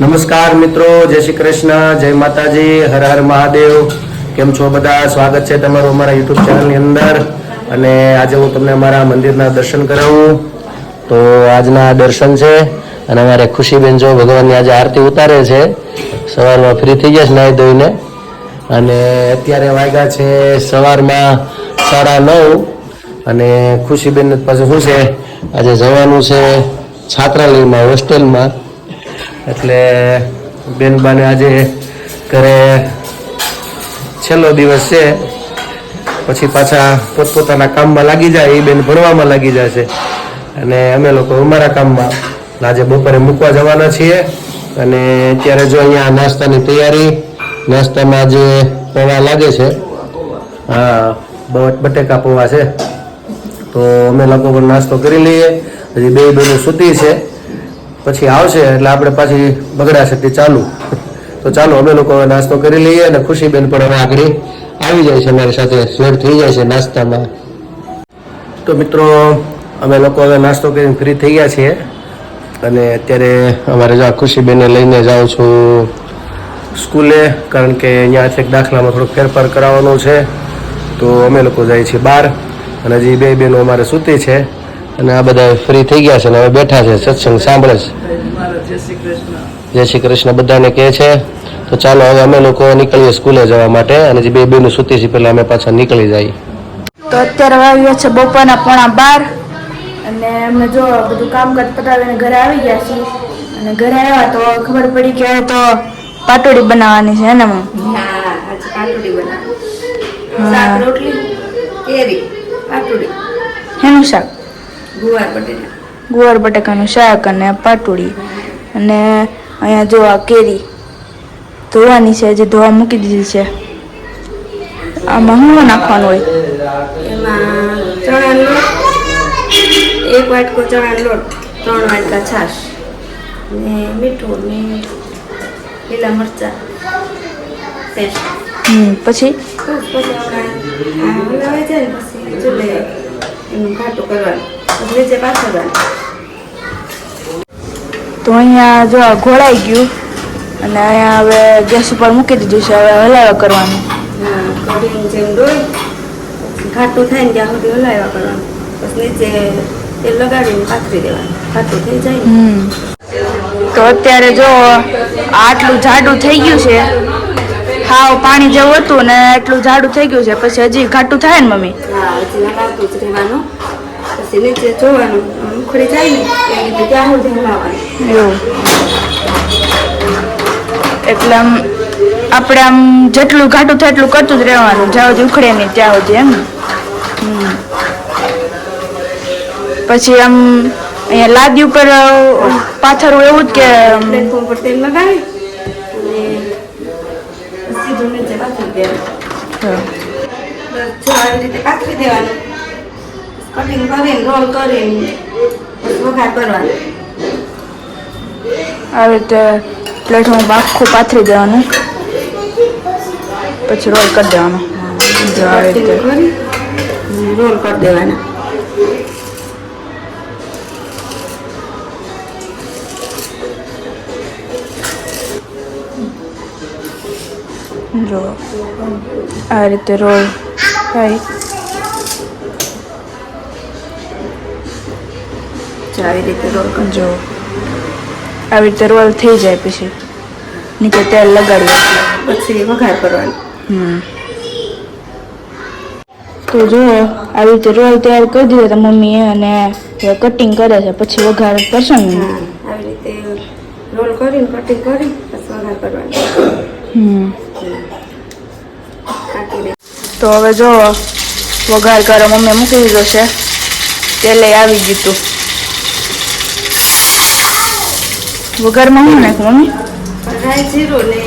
નમસ્કાર મિત્રો, જય શ્રી કૃષ્ણ, જય માતાજી, હર હર મહાદેવ. કેમ છો બધા? સ્વાગત છે તમારું અમારા યુટ્યુબ ચેનલની અંદર. અને આજે હું તમને અમારા મંદિરના દર્શન કરાવું. તો આજના દર્શન છે, અને અમારે ખુશીબેન જો ભગવાનની આજે આરતી ઉતારે છે. સવારમાં ફ્રી થઈ ગયા છે નાહી ધોઈને. અને અત્યારે વાગ્યા છે સવારમાં સાડા નવ. અને ખુશીબેન પાસે શું છે? આજે જવાનું છે છાત્રાલયમાં, હોસ્ટેલમાં. એટલે બેનબાને આજે ઘરે છેલ્લો દિવસ છે. પછી પાછા પોતપોતાના કામમાં લાગી જાય, એ બેન ભણવામાં લાગી જાય છે અને અમે લોકો અમારા કામમાં આજે બપોરે મૂકવા જવાના છીએ. અને અત્યારે જો અહીંયા નાસ્તાની તૈયારી, નાસ્તામાં જે પૌવા લાગે છે. હા બટેકા પૌવા છે. તો અમે લોકો પણ નાસ્તો કરી લઈએ. હજી બે બેનું સૂતી છે. પછી આવશે એટલે આપણે પાછી બગડાશે ચાલુ. તો ચાલો, અમે લોકો હવે નાસ્તો કરી લઈએ અને ખુશીબેન પણ હવે આગળ આવી જાય છે અમારી સાથે. શેર થઈ જાય છે નાસ્તામાં. તો મિત્રો, અમે લોકો હવે નાસ્તો કરીને ફ્રી થઈ ગયા છીએ. અને અત્યારે અમારે જો ખુશીબેનને લઈને જાઉં છું સ્કૂલે, કારણ કે અહીંયા એક દાખલામાં થોડોક ફેરફાર કરાવવાનો છે. તો અમે લોકો જઈએ છીએ બહાર. અને હજી બે બહેનો અમારે સૂતી છે. અને આ બધા ફ્રી થઈ ગયા છે અને હવે બેઠા છે. સત્સંગ સાંભળે છે. જય શ્રી કૃષ્ણ. બધાને કહે છે તો ચાલો હવે અમે લોકો નીકળીએ સ્કૂલે જવા માટે અને જે બે બેનું સૂતી છે પેલા અમે પાછા નીકળી જઈએ તો અત્યારે વાગ્યા છે બપોરના પોણા બાર અને અમે જો બધું કામકાજ પતાવીને ઘરે આવી ગયા છીએ. અને ઘરે આવ્યા તો ખબર પડી કે હવે તો પાટોડી બનાવવાની છે ને મમ્મી? હા બનાવી. રોટલી કેરી પાટોડી હેનું શાક? ગુવાર બટેટા. ગુવાર બટાકાનું શાક અને પાટોડી. અને અહીંયા જો આ કેરી ધોવાની છે જે ધોવા મૂકી દીધી છે. આમાં શું નાખવાનું હોય? એમાં ચણાનો લોટ એક વાટકો ચણાનો લોટ ત્રણ વાટકા છાશ ને મીઠું ને લીલા મરચાં પેસ્ટ. પછી? પછી આપણે આ હલાવાઈ છે ને પછી ચૂલે એનું ઘાટું કરવાનું. નીચે પાથરવાનું તો અહીંયા જો ઘોળાઈ ગયું અને અહીંયા હવે ગેસ ઉપર મૂકી દીધું છે હવે હલાવા કરવાનું. કઢીનું જેમ ડોય ઘાટું થાય ને ત્યાં સુધી હલાવ્યા કરવાનું. પછી નીચે તેલ લગાડીને પાથરી દેવાનું. ઘાટું થઈ જાય તો અત્યારે જો આટલું જાડું થઈ ગયું છે હાવ પાણી જેવું હતું ને એટલું જાડું થઈ ગયું છે પછી હજી ઘાટું થાય ને મમ્મી? હા હજી રહેવાનું. નીચે જોવાનું ઉખડી જાય ને એ રીતે ત્યાં સુધી હલાવવાનું એવું એટલે આમ આપણે આમ જેટલું ઘાટું થાય એટલું કરતું જ રહેવાનું જ્યાં સુધી ઉખડે નહીં ત્યાં સુધી એમ પછી આમ અહીંયા લાદી ઉપર પાથરું એવું જ કે પ્લેટફોર્મ પર તેલ લગાવી અને સીધું નીચે પાથરી દેવાનું આવી રીતે પાથરી દેવાનું કટિંગ કરીને રોલ કરીને વઘાર કરવાનો. આવી રીતે પ્લેટમાં આખું પાથરી દેવાનું. પછી રોલ કરી દેવાનો. આવી રીતે રોલ કરી દેવાના. જો આ રીતે રોલ થાય. જો આવી રીતે રોલ જો આવી રીતે રોલ થઈ જાય પછી નીચે તેલ લગાડીએ પછી વઘાર કરવાનો. તો જો આવી રીતે રોલ તૈયાર કરી દીધો તો મમ્મીએ અને કટિંગ કરે છે પછી વઘાર કરશે ને આવી રીતે રોલ કરીને કટિંગ કરી પછી વઘાર કરવાનો. હમ. તો હવે જો વઘાર કરો મમ્મી મૂકી દીધો છે. તેલે આવી ગયું તું. વઘારમાં શું નાખું મમ્મી? જીરું ને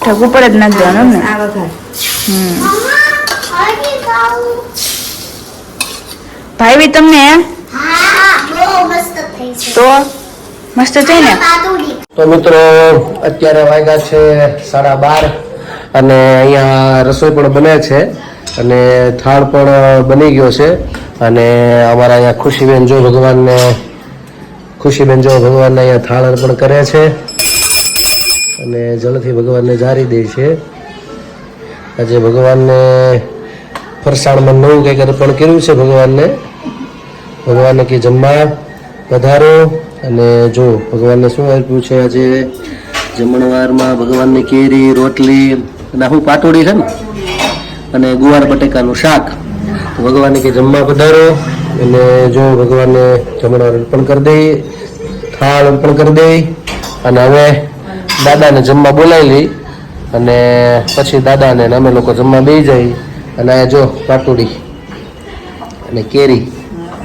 ઠગ ઉપર જ નાખી દેવાનું ને આ વઘાર. ભાઈ તમને તો? મસ્ત થઈ ને? તો મિત્રો અત્યારે વાગ્યા છે સાડા બાર અને અહીંયા રસોઈ પણ બને છે અને થાળ પણ બની ગયો છે અને અમારા અહીંયા ખુશીબેન જો ભગવાનને ખુશીબેન જો ભગવાનને અહીંયા થાળ અર્પણ કરે છે અને જળથી ભગવાનને જારી દે છે. આજે ભગવાનને ફરસાણમાં નવું કંઈક અર્પણ કર્યું છે ભગવાનને. ભગવાનને કે જમવા પધારો અને જો ભગવાનને શું આપ્યું છે આજે? જમણવારમાં ભગવાનને કેરી, રોટલી અને આખું પાટોડી છે ને? અને ગુવાર બટેકાનું શાક. ભગવાનને કે જમવા પધારો. અને જો ભગવાનને જમણવાર અર્પણ કરી દઈ થાળ અર્પણ કરી દઈ અને હવે દાદાને જમવા બોલાવી લઈ અને પછી દાદાને અમે લોકો જમવા બે જઈ અને આ જો પાટુડી અને કેરી.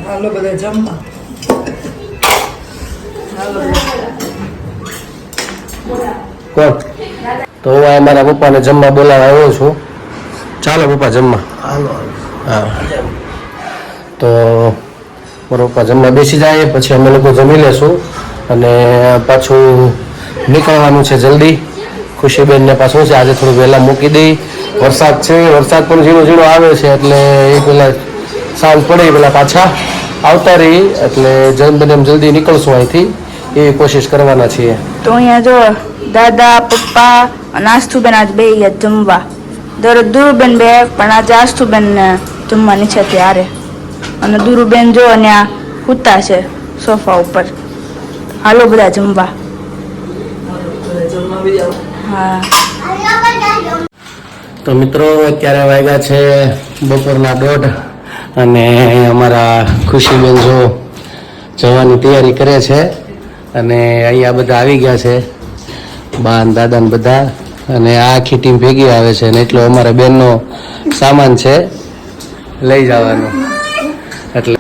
હાલો બધા જમવા. કોણ? તો હું આ મારા પપ્પાને જમવા બોલાવવા આવ્યો છું. ચાલો પપ્પા જમવા. હા. તો મારા જમવા બેસી જાય, પછી અમે લોકો જમી લેશું અને પાછું નીકળવાનું છે જલ્દી. ખુશીબેનને પાછું છે, આજે થોડું વહેલા મૂકી દઈ. વરસાદ છે, વરસાદ પણ ઝીણો ઝીણો આવે છે, એટલે એ પેલા સાંજ પડે પેલા પાછા આવતા રહી એટલે જેમ બને એમ જલ્દી નીકળશું અહીંથી. એ કોશિશ કરવાના છીએ. તો અહીંયા જો દાદા, પપ્પા અને આસ્થુબેન આજ બે જમવા. દૂર બેન બે, પણ આજે આસ્થુબેન ને જમવાની છે ત્યારે અને દુરુબેન જો અને આ કૂતા છે સોફા ઉપર. હાલો બધા જમવા. તો મિત્રો, અત્યારે વાગ્યા છે બપોરના દોઢ અને અમારા ખુશીબેન જો જવાની તૈયારી કરે છે અને અહીંયા બધા આવી ગયા છે બા દાદાને બધા. અને આ આખી ટીમ ભેગી આવે છે ને એટલો અમારા બેનનો સામાન છે, લઈ જવાનો. એટલે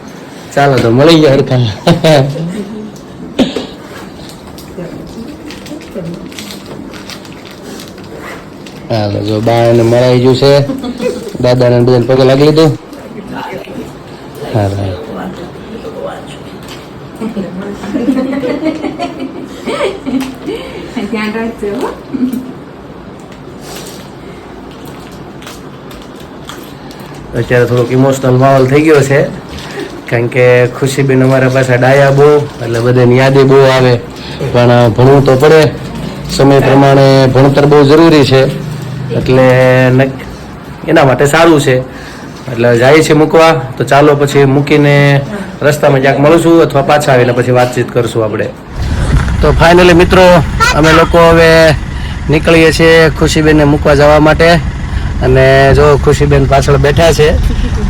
ચાલો તો મળી જાય હરખા. હાલો જો બા ને મરાઈ ગયું છે દાદાને બધાને પગે લાગી લીધું. હાલો. ધ્યાન રાખજો અત્યારે થોડોક ઇમોશનલ માહોલ થઈ ગયો છે. કારણ કે ખુશીબેન અમારા પાસે ડાયા બહુ, એટલે બધાની યાદી બહુ આવે. પણ ભણવું તો પડે. સમય પ્રમાણે ભણતર બહુ જરૂરી છે. એટલે એના માટે સારું છે. એટલે જાય છે મૂકવા, તો ચાલો પછી મૂકીને રસ્તામાં ક્યાંક મળશું અથવા પાછા આવીને પછી વાતચીત કરશું આપણે. તો ફાઇનલી મિત્રો, અમે લોકો હવે નીકળીએ છીએ ખુશીબેનને મૂકવા જવા માટે. અને જો ખુશીબેન પાછળ બેઠા છે,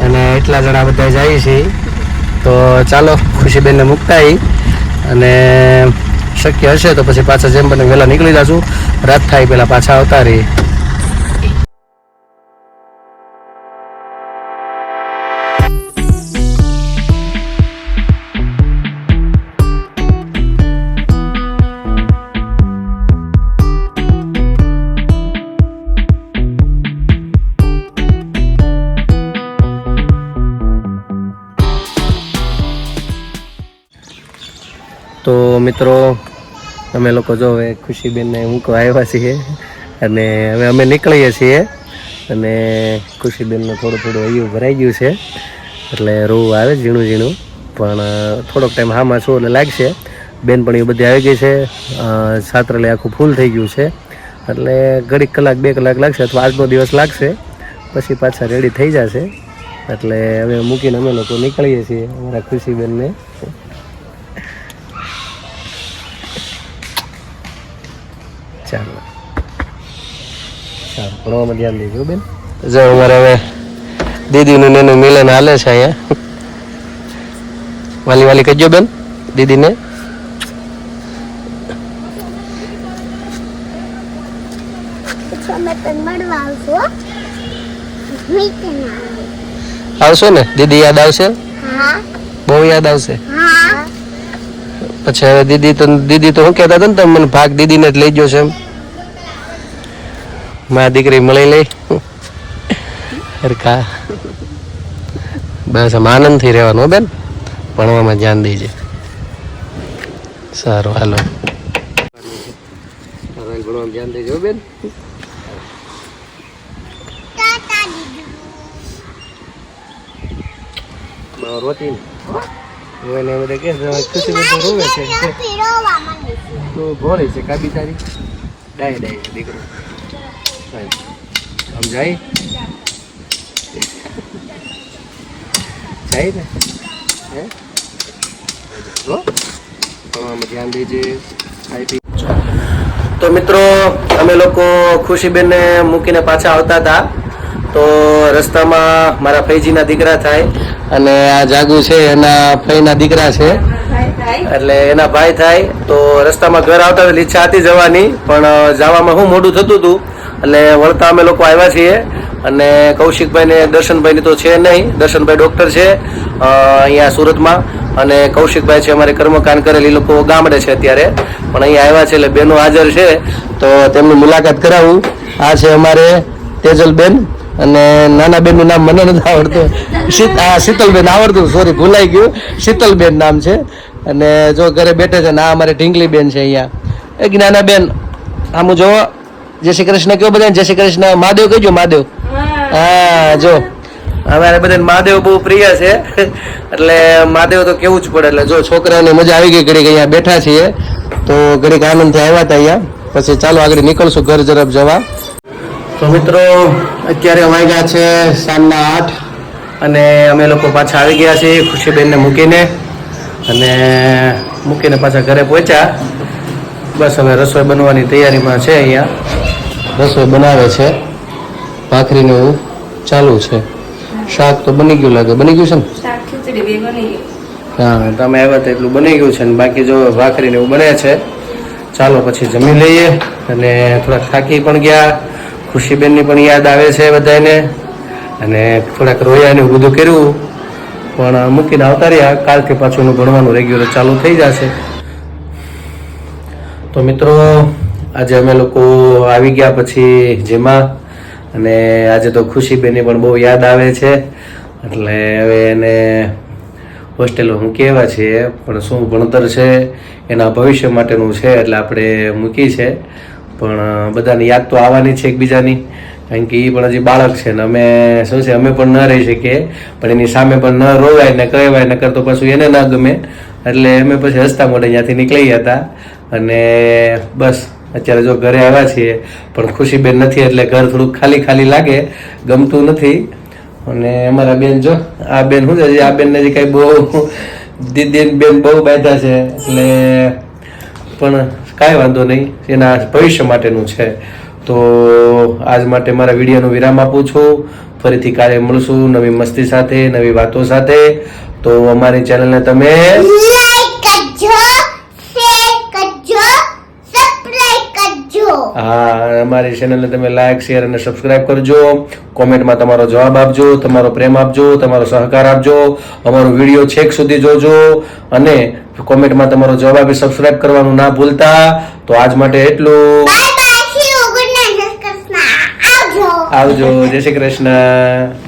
અને એટલા જણા બધા જઈએ છીએ તો ચાલો, ખુશીબેનને મૂકતા આવી અને શક્ય હશે તો પછી પાછા જેમ બને વહેલા નીકળી જશું. રાત થાય પહેલાં પાછા આવતા રહીએ. તો મિત્રો, અમે લોકો જો હવે ખુશીબેનને મૂકવા આવ્યા છીએ અને હવે અમે નીકળીએ છીએ અને ખુશીબેનનું થોડું થોડું અયું ભરાઈ ગયું છે. એટલે રોવું આવે ઝીણું ઝીણું, પણ થોડોક ટાઈમ હામાં છું એટલે લાગશે. બેન પણ એ બધી આવી ગઈ છે. છાત્રાલય આખું ફૂલ થઈ ગયું છે. એટલે ઘડીક કલાક, બે કલાક લાગશે અથવા આજનો દિવસ લાગશે. પછી પાછા રેડી થઈ જશે. એટલે હવે મૂકીને અમે લોકો નીકળીએ છીએ અમારા ખુશીબેનને. ચાલો. સારું ભણવામાં ધ્યાન દેજો બેન. જો અમારે હવે દીદીનું નેનું મિલન હાલે છે અહીંયા. વાલી વાલી કહેજો બેન દીદીને. અમે તને મળવા આવશો ના આવે. આવશો ને? દીદી યાદ આવશે? બહુ યાદ આવશે? પછી હવે દીદી તો દીદી તો શું કહેતા હતા ને તમે મને ભાગ દીદીને જ લઈ ગયો છે એમ. મારા દીકરી મળી લઈ હરખા બસ આમ આનંદથી રહેવાનું હો બેન ભણવામાં ધ્યાન દેજે સારું હાલો ભણવામાં ધ્યાન દેજો બેન ટાટા દીદી રોતી હોય ને બધે કે ખુશી બધું રોવે છે પીરોવા માંડી છે. તું ભોળી છે કાબી તારી ડાય ડાય છે દીકરો આમ જાય જાય ને? હે? ધ્યાન દેજે. તો મિત્રો, અમે લોકો ખુશીબેનને મૂકીને પાછા આવતા હતા. તો રસ્તામાં મારા ફૈજીના દીકરા થાય અને આ જાગુ છે, એના ફઈના દીકરા છે. એટલે એના ભાઈ થાય. તો રસ્તામાં ઘર આવતા ઈચ્છા હતી જવાની, પણ જવામાં હું મોડું થતું હતું. એટલે વળતા અમે લોકો આવ્યા છીએ. અને કૌશિકભાઈ ને દર્શનભાઈ તો છે નહીં. દર્શનભાઈ ડોક્ટર છે અહીંયા સુરતમાં. અને કૌશિકભાઈ છે, અમારે કર્મકાંડ કરેલ લોકો ગામડે છે અત્યારે. પણ અહીંયા આવ્યા છે એટલે બેનો હાજર છે. તો તેમની મુલાકાત કરાવું. આ છે અમારે તેજલબેન અને નાના બેનનું નામ મને નથી આવડતું. આ શીતલબેન આવડતું સોરી ભૂલાઈ ગયું. શીતલબેન નામ છે. અને જો ઘરે બેઠે છે ને, આ અમારે ઢીંગલી બેન છે અહીંયા. એક નાના બેન આમ જો જય શ્રી કૃષ્ણ કયો બધા જય શ્રી કૃષ્ણ. મહાદેવ કહેજો મહાદેવ. હા. જો. અમારે બધાને મહાદેવ બહુ પ્રિય છે. એટલે મહાદેવ તો કેવું જ પડે. એટલે જો છોકરાઓને મજા આવી ગઈ ઘડીક અહીંયા બેઠા છીએ. તો ઘડીક આનંદથી આવ્યા હતા અહીંયા. પછી ચાલો આગળ નીકળશું ઘર તરફ જવા. તો મિત્રો અત્યારે વાગ્યા છે સાંજના આઠ અને અમે લોકો પાછા આવી ગયા છીએ ખુશીબેનને મૂકીને. અને મૂકીને પાછા ઘરે પહોંચ્યા. બસ હવે રસોઈ બનવાની તૈયારીમાં છે અહીંયા. રસોઈ બનાવે છે. ભાખરીને એવું ચાલુ છે. શાક તો બની ગયું લાગે. બની ગયું છે ને? હા તમે આવ્યા તો એટલું બની ગયું છે ને. બાકી જો ભાખરીને એવું બને છે ચાલો પછી જમી લઈએ. અને થોડાક થાકી પણ ગયા. ખુશીબેનની પણ યાદ આવે છે બધાને અને થોડાક રોયા ને એવું બધું કર્યું. પણ મૂકીને આવતા રહ્યા. કાલથી પાછું ભણવાનું રેગ્યુલર ચાલુ થઈ જશે. તો મિત્રો આજે અમે લોકો આવી ગયા પછી જેમાં. અને આજે તો ખુશીબેનની પણ બહુ યાદ આવે છે. એટલે હવે એને હોસ્ટેલમાં મૂકી આવ્યા છીએ. પણ શું ભણતર છે, એના ભવિષ્ય માટેનું છે એટલે આપણે મૂકી છે. પણ બધાની યાદ તો આવવાની છે એકબીજાની. કારણ કે એ પણ હજી બાળક છે ને અમે શું છે, અમે પણ ન રહી શકીએ. પણ એની સામે પણ ન રોવાય ને કહેવાય ને કરતો પાછું એને ના ગમે. એટલે અમે પછી હસતા મોઢે ત્યાંથી નીકળી હતા. અને બસ. અત્યારે જો ઘરે આવ્યા છીએ, પણ ખુશીબેન નથી એટલે ઘર થોડુંક ખાલી ખાલી લાગે, ગમતું નથી. અને અમારા બેન જો, આ બેન શું છે? આ બેનને હજી કઈ બહુ દીદી બેન બહુ બાંધ્યા છે, એટલે પણ કાંઈ વાંધો નહીં, એના ભવિષ્ય માટેનું છે. તો આજ માટે મારા વિડીયોનો વિરામ આપું છું. ફરીથી કાલે મળશું નવી મસ્તી સાથે, નવી વાતો સાથે. તો અમારી ચેનલને તમે લાઈક કરજો શેર કરજો સબસ્ક્રાઇબ કરજો હા અને અમારી ચેનલને તમે લાઈક શેર અને સબસ્ક્રાઇબ કરજો. કોમેન્ટમાં તમારો જવાબ આપજો તમારો પ્રેમ આપજો તમારો સહકાર આપજો. અમારો વીડિયો છેક સુધી જોજો અને કોમેન્ટમાં તમારો જવાબ આપી સબસ્ક્રાઇબ કરવાનું ના ભૂલતા. તો આજ માટે એટલું. આવજો. જય શ્રી કૃષ્ણ.